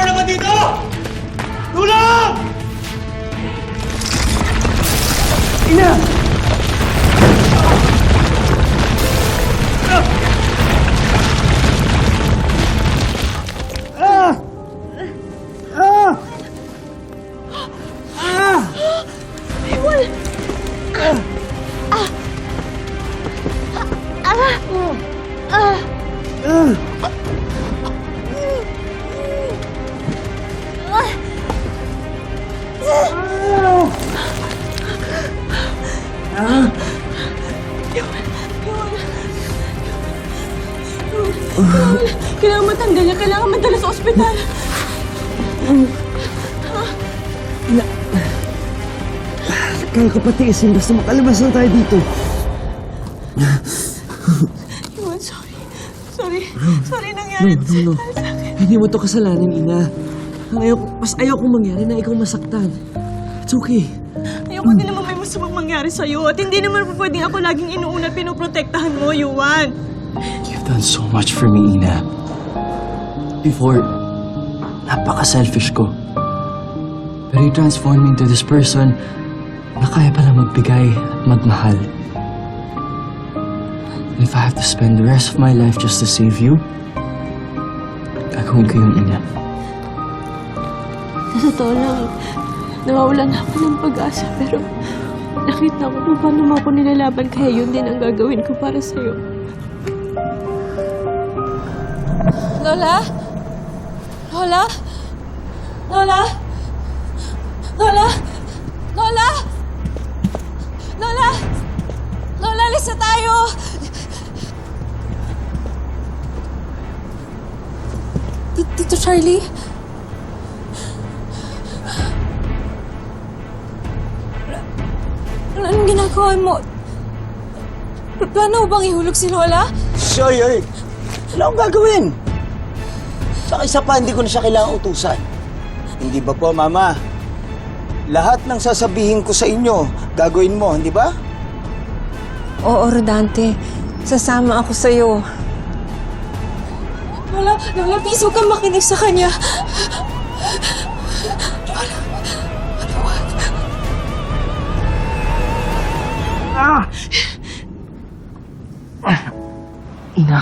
Fire naman dito! Tulong! Ina! Ah! Ah! Ah! Iwan! Ah! Ah! Ah! Kailangan matanggal niya. Kailangan madala sa ospital. Kaya ko patiisin basta makalabas lang tayo dito. Iwan, sorry. Sorry. Sorry nangyari No, no, no. Hindi mo to kasalanan, Ina. Ang ayaw, mas ayaw kong mangyari na ikaw masaktan. It's okay. Ayoko din naman may masamang mangyari sa'yo. At hindi naman po pwedeng ako laging inuuna at pinoprotektahan mo, Yuan. You've done so much for me, Ina. Before, napaka-selfish ko. Pero you transformed me into this person na kaya pala magbigay at magmahal. And if I have to spend the rest of my life just to save you, gagawin ko yung ina. Sa totoo lang, nawawalan ako ng pag-asa. Pero nakita ko kung paano mo ako nilalaban. Kaya yun din ang gagawin ko para sa'yo. Lola? Lola? Lola? Lola? Lola? Lola? Lola, lisa tayo! T- Tito Charlie? Ano- Anong ginagawa mo? Plano mo bang ihulog si Lola? Soy, oy! Wala akong gagawin. Saka isa pa, hindi ko na siya kailangang utusan. Hindi ba po, Mama? Lahat ng sasabihin ko sa inyo, gagawin mo, hindi ba? Oo, Rodante. Sasama ako sa'yo. Lola, Lola, please huwag kang makinig sa kanya. Ina,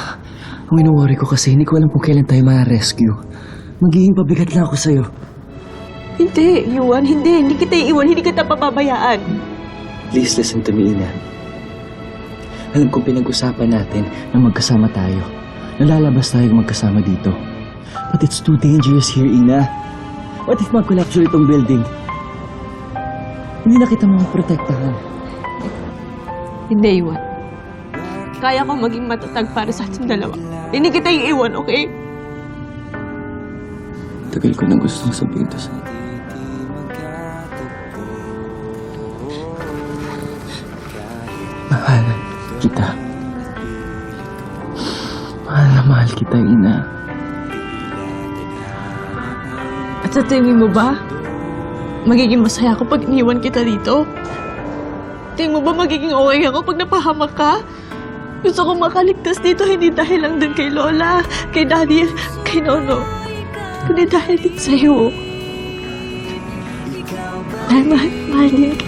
ang inuwari ko kasi hindi ko alam kung kailan tayo ma-rescue. Magiging pabigat lang ako sa'yo. Hindi, Yuan, hindi. Hindi kita iiwan, hindi kita papabayaan. Please listen to me, Ina. Alam kong pinag-usapan natin na magkasama tayo. Nalalabas tayo magkasama dito. But it's too dangerous here, Ina. What if mag-collapse ulit itong building? Hindi na kita maprotektahan. Hindi, Yuan. Kaya ko maging matatag para sa ating dalawa. Hindi kita iiwan, okay? Tagal ko nang gustong sabihin to sa'yo. Mahal kita. Mahal na mahal kita, Ina. At sa tingin mo ba, magiging masaya ako pag iniwan kita dito? Tingin mo ba magiging okay ako pag napahamak ka? Gusto ko makaligtas dito hindi dahil lang din kay Lola, kay Daddy, kay Nono. Kundi dahil din sa'yo. Dahil mahal, mahal din kita.